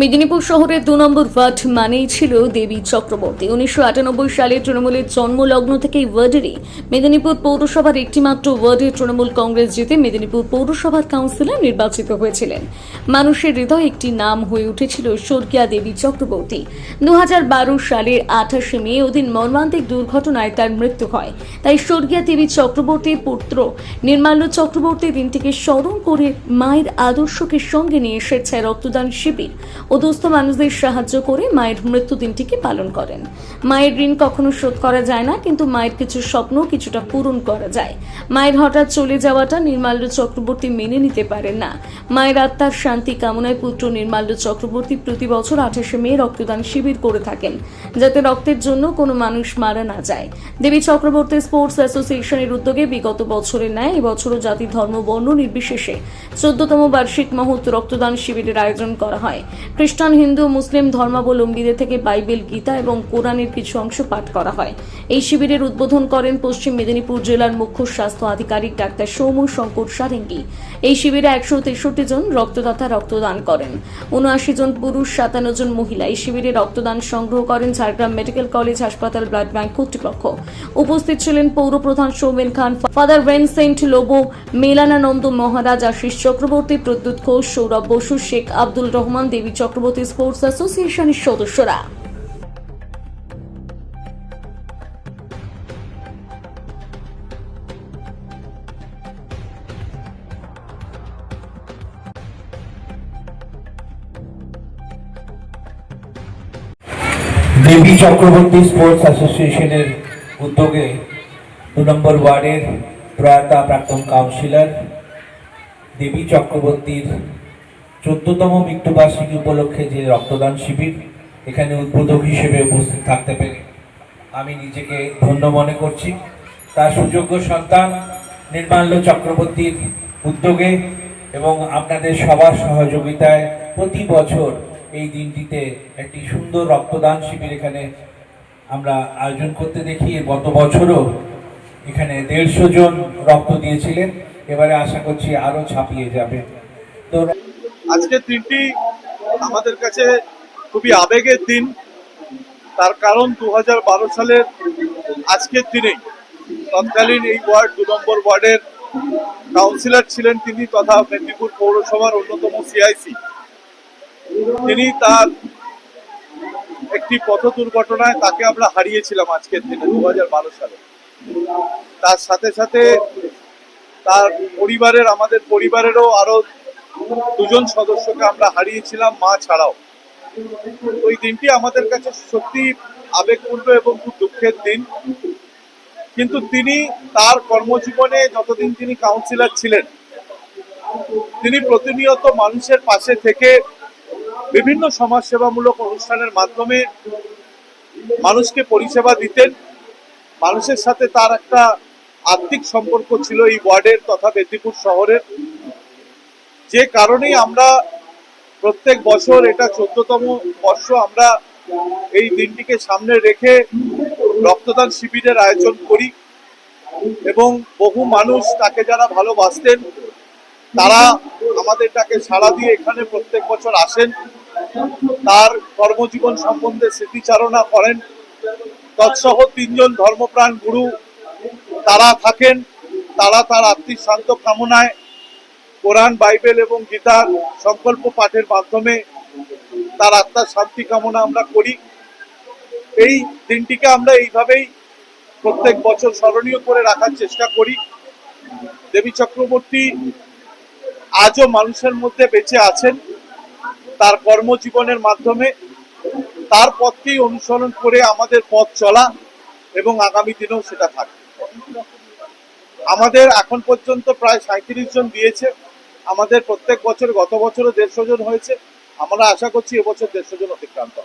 মেদিনীপুর শহরের দু নম্বর ওয়ার্ড মানেই ছিল দেবী চক্রবর্তী। উনিশশো আটানব্বই সালে তৃণমূলের জন্মলগ্ন থেকে ওয়ার্ডেরই মেদিনীপুর পৌরসভার একটিমাত্র ওয়ার্ডে তৃণমূল কংগ্রেস জিতে মেদিনীপুর পৌরসভার কাউন্সিলর নির্বাচিত হয়েছিলেন। মানুষের হৃদয় একটি নাম হয়ে উঠেছিল স্বর্গীয়া দেবী চক্রবর্তী। দু হাজার বারো সালের আঠাশে মে ওদিন মর্মান্তিক দুর্ঘটনায় তার মৃত্যু হয়। তাই স্বর্গীয়া দেবী চক্রবর্তীর পুত্র নির্মাল্য চক্রবর্তী দিনটিকে স্মরণ করে মায়ের আদর্শকে সঙ্গে নিয়ে স্বেচ্ছায় রক্তদান শিবির ও দুস্থ মানুষদের সাহায্য করে মায়ের মৃত্যু দিনটিকে পালন করেন। মায়ের ঋণ কখনো শোধ করা যায় না, কিন্তু মায়ের কিছু স্বপ্ন কিছুটা পূরণ করা যায়। মায়ের হঠাৎ চলে যাওয়াটা নির্মাল্য চক্রবর্তী মেনে নিতে পারেন না। মায়ের আত্মার শান্তি কামনায় পুত্র নির্মাল্য চক্রবর্তী প্রতি বছর আঠাশে মে রক্তদান শিবির করে থাকেন, যাতে রক্তের জন্য কোনো মানুষ মারা না যায়। দেবী চক্রবর্তী স্পোর্টস অ্যাসোসিয়েশনের উদ্যোগে বিগত বছরের ন্যায় এবছরও জাতি ধর্ম বর্ণ নির্বিশেষে চোদ্দতম বার্ষিক মহৎ রক্তদান শিবিরের আয়োজন করা হয়। খ্রিস্টান, হিন্দু, মুসলিম, ধর্মাবলম্বীদের থেকে বাইবেল, গীতা এবং কোরআনের কিছু অংশ পাঠ করা হয়। এই শিবিরের উদ্বোধন করেন পশ্চিম মেদিনীপুর জেলার মুখ্য স্বাস্থ্য আধিকারিক ডাক্তার সৌম্য শঙ্কর সারেঙ্গি। এই শিবিরে একশো তেষট্টি জন রক্তদাতা রক্তদান করেন। উনআশি জন পুরুষ, সাতান্ন জন মহিলা এই শিবিরে রক্তদান সংগ্রহ করেন ঝাড়গ্রাম মেডিকেল কলেজ হাসপাতাল, ব্লাড ব্যাংক কর্তৃপক্ষ। উপস্থিত ছিলেন পৌর প্রধান Soumen Khan, father Vincent Lobo, Melanananda Maharaj, Ashis Chakraborty, Pradyut Ghosh, Sourav Basu, Sheikh Abdul Rahman, Debi Chakraborty sports অ্যাসোসিয়েশনের সদস্যরা। দেবী চক্রবর্তী স্পোর্টস অ্যাসোসিয়েশনের উদ্যোগে দু নম্বর ওয়ার্ডের প্রয়াতা প্রাক্তন কাউন্সিলর দেবী চক্রবর্তীর চোদ্দতম মৃত্যুবার্ষিকী উপলক্ষে যে রক্তদান শিবির এখানে উদ্বোধক হিসেবে উপস্থিত থাকতে পেরে আমি নিজেকে ধন্য মনে করছি। তার সুযোগ্য সন্তান নির্মাল্য চক্রবর্তীর উদ্যোগে এবং আপনাদের সবার সহযোগিতায় প্রতি বছর এই দিনটিতে একটি সুন্দর রক্তদান শিবির এখানে আমরা আয়োজন করতে দেখি। গত বছরও এখানে দেড়শো জন রক্ত দিয়েছিলেন। এবারে আশা করছি আরও ছাপিয়ে যাবে। তো আজকের দিনটি আমাদের কাছে খুবই আবেগের দিন। তার কারণ দু সালের আজকের দিনেই তৎকালীন এই ওয়ার্ড, দু নম্বর ওয়ার্ডের কাউন্সিলর ছিলেন তিনি তথা মেদিনীপুর পৌরসভার অন্যতম সিআইসি তিনি তার একটি পথ দুর্ঘটনায় তাকে আমরা হারিয়েছিলাম আজকের দিনে দু হাজার বারো সালে। তার সাথে সাথে তার পরিবারের, আমাদের পরিবারেরও আরও দুজন সদস্যকে আমরা হারিয়েছিলাম মা ছাড়াও। ওই দিনটি আমাদের কাছে সত্যি আবেগপূর্ণ এবং খুব দুঃখের দিন। কিন্তু তিনি তার কর্মজীবনে যতদিন তিনি কাউন্সিলর ছিলেন, তিনি প্রতিনিয়ত মানুষের পাশে থেকে বিভিন্ন সমাজসেবামূলক অনুষ্ঠানের মাধ্যমে মানুষকে পরিষেবা দিতেন। মানুষের সাথে তার একটা আর্থিক সম্পর্ক ছিল এই ওয়ার্ডের তথা মেদিনীপুর শহরের। যে কারণেই আমরা প্রত্যেক বছর এটা চোদ্দতম বর্ষ আমরা এই দিনটিকে সামনে রেখে রক্তদান শিবিরের আয়োজন করি এবং বহু মানুষ তাকে যারা ভালোবাসতেন, তারা আমাদের তাকে সাড়া দিয়ে এখানে প্রত্যেক বছর আসেন, তার কর্মজীবন সম্বন্ধে স্মৃতিচারণা করেন। তৎসহ তিনজন ধর্মপ্রাণ গুরু তারা থাকেন, তারা তার আত্মিক শান্ত কামনায় কোরআন, বাইবেল এবং গীতার সংকল্প পাঠের মাধ্যমে তার আত্মার শান্তি কামনা আমরা করি। এই দিনটিকে আমরা এইভাবেই প্রত্যেক বছর স্মরণীয় করে রাখার চেষ্টা করি। দেবী চক্রবর্তী আজও মানুষের মধ্যে বেঁচে আছেন। তার কর্মজীবনের মাধ্যমে তার পথকেই অনুসরণ করে আমাদের পথ চলা এবং আগামী দিনেও সেটা থাকবে আমাদের এখন পর্যন্ত প্রায় সাঁত্রিশ জন দিয়েছে। আমাদের প্রত্যেক বছর গত বছরও দেড়শো জন হয়েছে। আমরা আশা করছি এবছর দেড়শো জন অতিক্রান্ত